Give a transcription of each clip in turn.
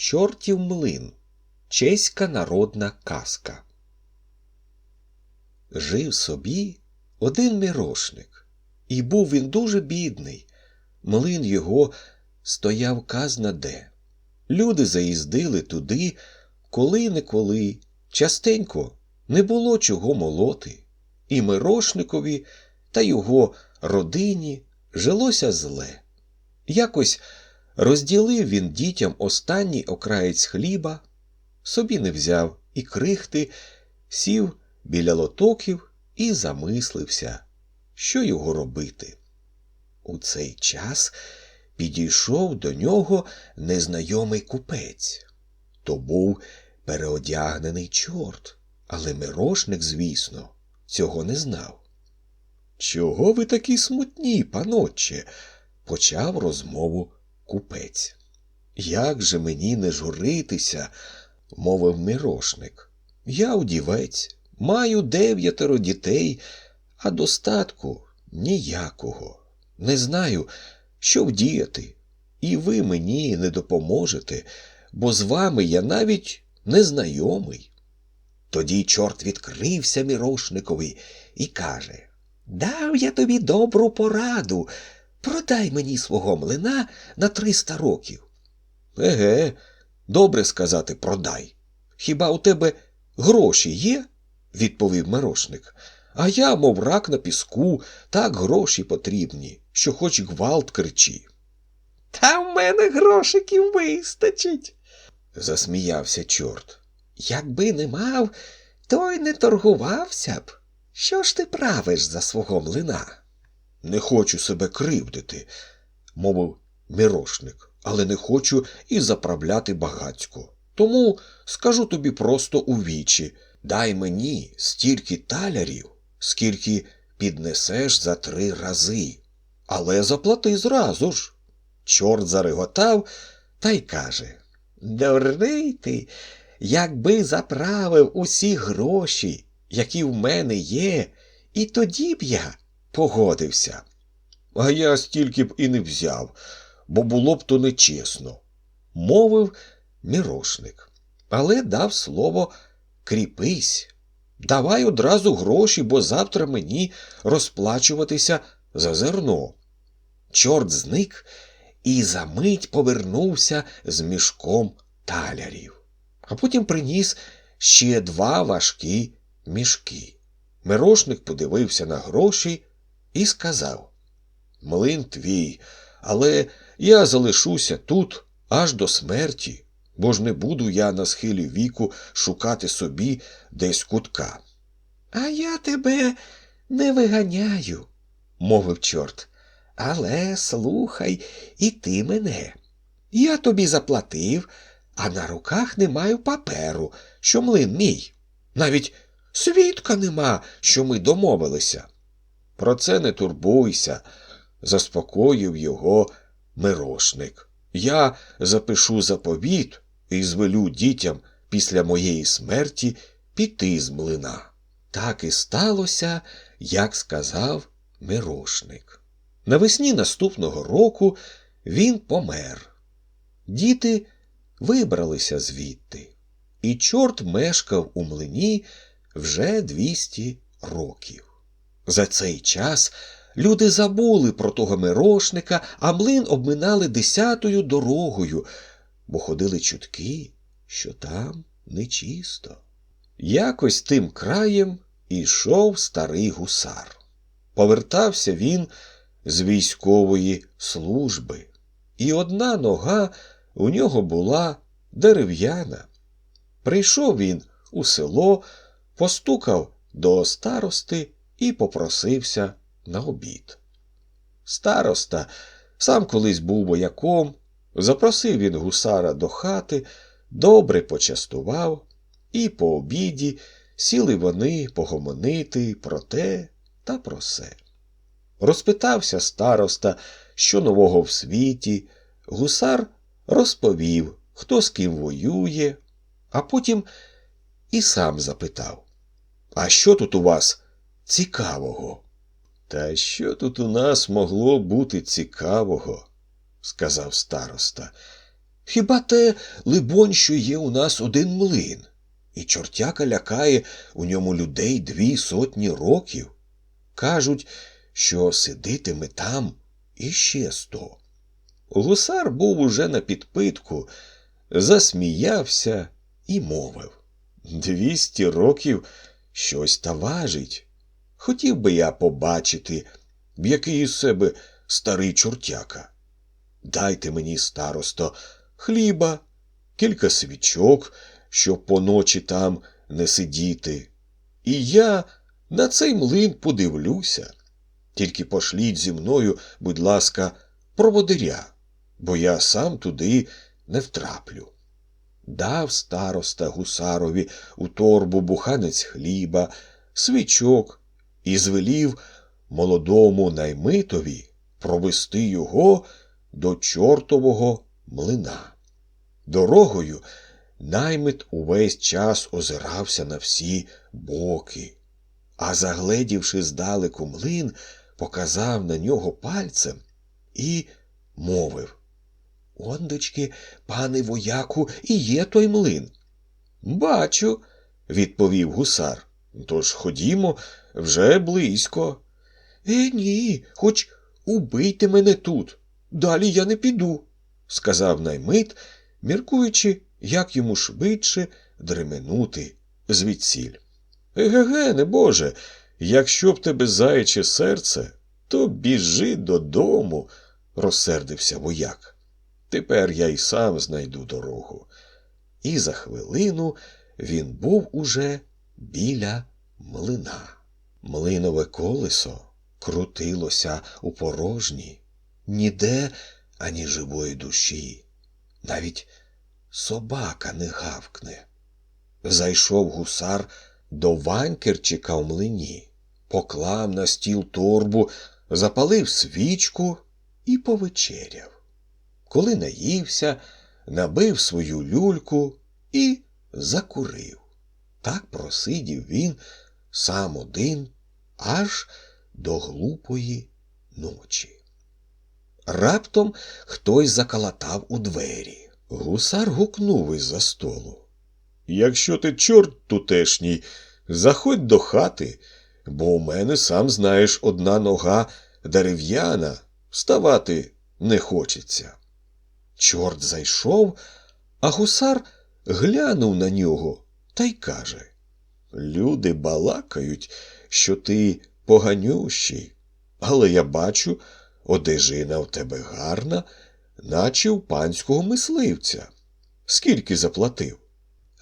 Чортів млин. Чеська народна казка. Жив собі один мірошник, і був він дуже бідний. Млин його стояв казна де. Люди заїздили туди, коли не коли, частенько не було чого молоти, і мирошникові та його родині жилося зле. Якось розділив він дітям останній окраєць хліба, собі не взяв і крихти, сів біля лотоків і замислився, що його робити. У цей час підійшов до нього незнайомий купець. То був переодягнений чорт, але мирошник, звісно, цього не знав. Чого ви такі смутні, панотче? почав розмову купець. Як же мені не журитися, мовив мирошник. Я удівець, маю дев'ятеро дітей, а достатку ніякого. Не знаю, що вдіяти, і ви мені не допоможете, бо з вами я навіть незнайомий. Тоді чорт відкрився мірошникові і каже Дав я тобі добру пораду. Продай мені свого млина на триста років. Еге, добре сказати, продай. Хіба у тебе гроші є? відповів мирошник. А я, мов рак на піску, так гроші потрібні, що хоч гвалт кричи. Та в мене грошиків вистачить, засміявся чорт. Якби не мав, то й не торгувався б. Що ж ти правиш за свого млина? Не хочу себе кривдити, мовив мирошник, але не хочу і заправляти багацько. Тому скажу тобі просто у вічі дай мені стільки талярів, скільки піднесеш за три рази. Але заплати зразу ж. Чорт зареготав та й каже Дурний ти, якби заправив усі гроші, які в мене є, і тоді б я погодився. А я стільки б і не взяв, бо було б то нечесно, мовив мірошник, але дав слово кріпись. Давай одразу гроші, бо завтра мені розплачуватися за зерно. Чорт зник і за мить повернувся з мішком талярів, а потім приніс ще два важкі мішки. Мирошник подивився на гроші і сказав Млин твій, але я залишуся тут аж до смерті, бо ж не буду я на схилі віку шукати собі десь кутка. А я тебе не виганяю, мовив чорт. Але слухай і ти мене. Я тобі заплатив, а на руках не маю паперу, що млин мій. Навіть свідка нема, що ми домовилися. Про це не турбуйся, заспокоїв його мирошник. Я запишу заповіт і звелю дітям після моєї смерті піти з млина. Так і сталося, як сказав мирошник. Навесні наступного року він помер. Діти вибралися звідти, і чорт мешкав у млині вже двісті років. За цей час люди забули про того мирошника, а млин обминали десятою дорогою, бо ходили чутки, що там нечисто. Якось тим краєм ішов старий гусар. Повертався він з військової служби, і одна нога у нього була дерев'яна. Прийшов він у село, постукав до старости і попросився на обід. Староста сам колись був вояком, запросив він гусара до хати, добре почастував, і по обіді сіли вони погомонити про те та про се. Розпитався староста, що нового в світі, гусар розповів, хто з ким воює, а потім і сам запитав А що тут у вас цікавого? Та що тут у нас могло бути цікавого? сказав староста. Хіба те, либонь, що є у нас один млин, і чортяка лякає у ньому людей дві сотні років. Кажуть, що сидитиме там іще сто. Гусар був уже на підпитку, засміявся і мовив Двісті років щось та важить. Хотів би я побачити, який із себе старий чортяка. Дайте мені, старосто, хліба, кілька свічок, щоб поночі там не сидіти. І я на цей млин подивлюся. Тільки пошліть зі мною, будь ласка, проводиря, бо я сам туди не втраплю. Дав староста гусарові у торбу буханець хліба, свічок і звелів молодому наймитові провести його до чортового млина. Дорогою наймит увесь час озирався на всі боки, а загледівши здалеку млин, показав на нього пальцем і мовив Ондочки, пане вояку, і є той млин. Бачу, відповів гусар. Тож ходімо вже близько. Е, ні, хоч убийте мене тут. Далі я не піду, сказав наймит, міркуючи, як йому швидше дременути звідсіль. Еге, не Боже, якщо б тебе заяче серце, то біжи додому, розсердився вояк. Тепер я й сам знайду дорогу. І за хвилину він був уже біля млина. Млинове колесо крутилося у порожні, ніде ані живої душі, навіть собака не гавкне. Зайшов гусар до ванькерчика в млині, поклав на стіл торбу, запалив свічку і повечеряв. Коли наївся, набив свою люльку і закурив. Так просидів він сам один аж до глупої ночі. Раптом хтось закалатав у двері. Гусар гукнув із за столу. Якщо ти чорт тутешній, заходь до хати, бо у мене, сам знаєш, одна нога дерев'яна, вставати не хочеться. Чорт зайшов, а гусар глянув на нього та й каже Люди балакають, що ти поганющий, але я бачу, одежина в тебе гарна, наче у панського мисливця. Скільки заплатив?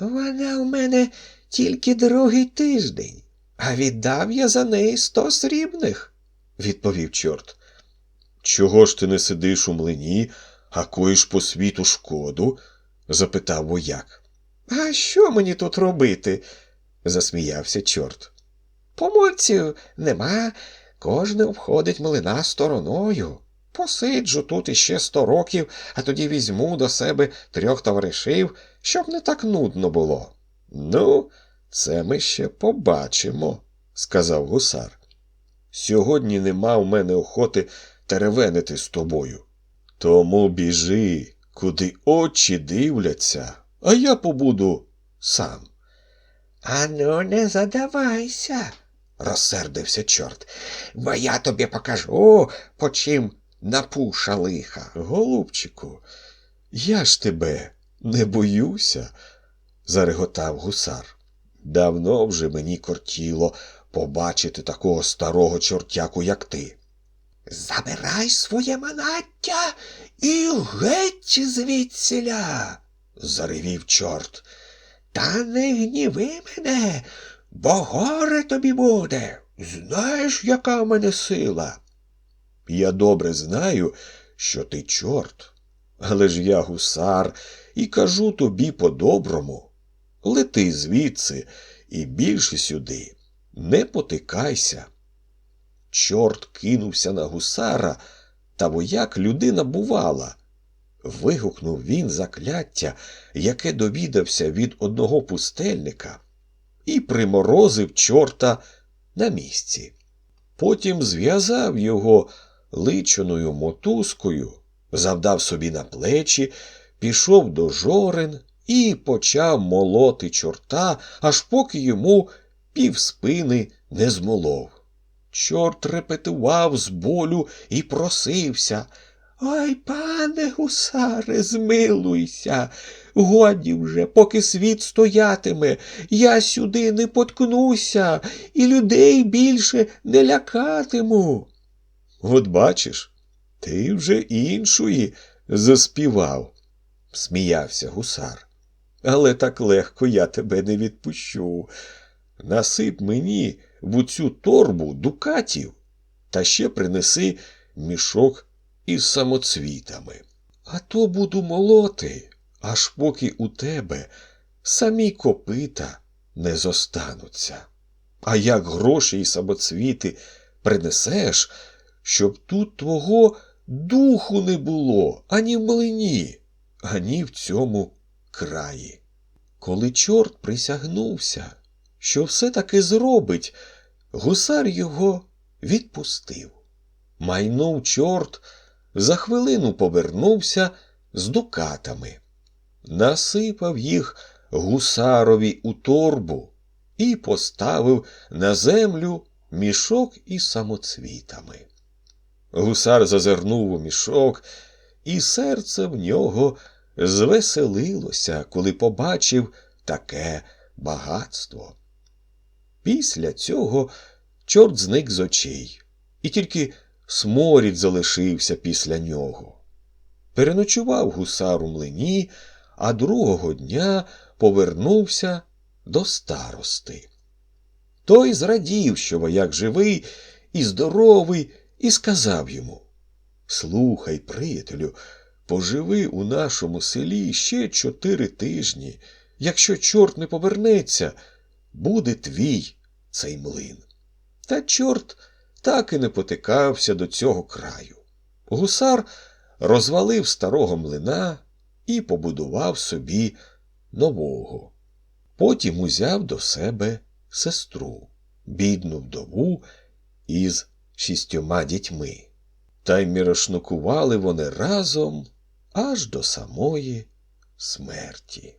Вона в мене тільки другий тиждень, а віддав я за неї сто срібних, відповів чорт. Чого ж ти не сидиш у млині, а коїш по світу шкоду? запитав вояк. А що мені тут робити? засміявся чорт. Помольців нема, кожне обходить млина стороною. Посиджу тут іще сто років, а тоді візьму до себе трьох товаришів, щоб не так нудно було. Ну, це ми ще побачимо, сказав гусар. Сьогодні нема в мене охоти теревенити з тобою. Тому біжи, куди очі дивляться, а я побуду сам. Ану, не задавайся, розсердився чорт, бо я тобі покажу, по чим напуша лиха. Голубчику, я ж тебе не боюся, зареготав гусар. Давно вже мені кортіло побачити такого старого чортяку, як ти. Забирай своє манаття і геть звідсіля, заревів чорт. Та не гніви мене, бо горе тобі буде. Знаєш, яка в мене сила? Я добре знаю, що ти чорт, але ж я гусар і кажу тобі по-доброму. Лети звідси і більше сюди, не потикайся. Чорт кинувся на гусара, та вояк людина бувала. Вигукнув він закляття, яке довідався від одного пустельника, і приморозив чорта на місці. Потім зв'язав його личеною мотузкою, завдав собі на плечі, пішов до жорен і почав молоти чорта, аж поки йому півспини не змолов. Чорт репетував з болю і просився. Ой, пане гусаре, змилуйся. Годі вже, поки світ стоятиме, я сюди не поткнуся і людей більше не лякатиму. От бачиш, ти вже іншої заспівав, сміявся гусар. Але так легко я тебе не відпущу. Насип мені в цю торбу дукатів та ще принеси мішок із самоцвітами. А то буду молоти, аж поки у тебе самі копита не зостануться. А як гроші і самоцвіти принесеш, щоб тут твого духу не було ані в млині, ані в цьому краї. Коли чорт присягнувся, що все таки зробить, гусар його відпустив. Майнув чорт, за хвилину повернувся з дукатами, насипав їх гусарові у торбу і поставив на землю мішок із самоцвітами. Гусар зазирнув у мішок, і серце в нього звеселилося, коли побачив таке багатство. Після цього чорт зник з очей, і тільки сморід залишився після нього. Переночував гусар у млині, а другого дня повернувся до старости. Той зрадів, що вояк живий і здоровий, і сказав йому Слухай, приятелю, поживи у нашому селі ще чотири тижні. Якщо чорт не повернеться, буде твій цей млин. Та чорт так і не потикався до цього краю. Гусар розвалив старого млина і побудував собі нового. Потім узяв до себе сестру, бідну вдову із шістьома дітьми. Та й мірошнукували вони разом аж до самої смерті.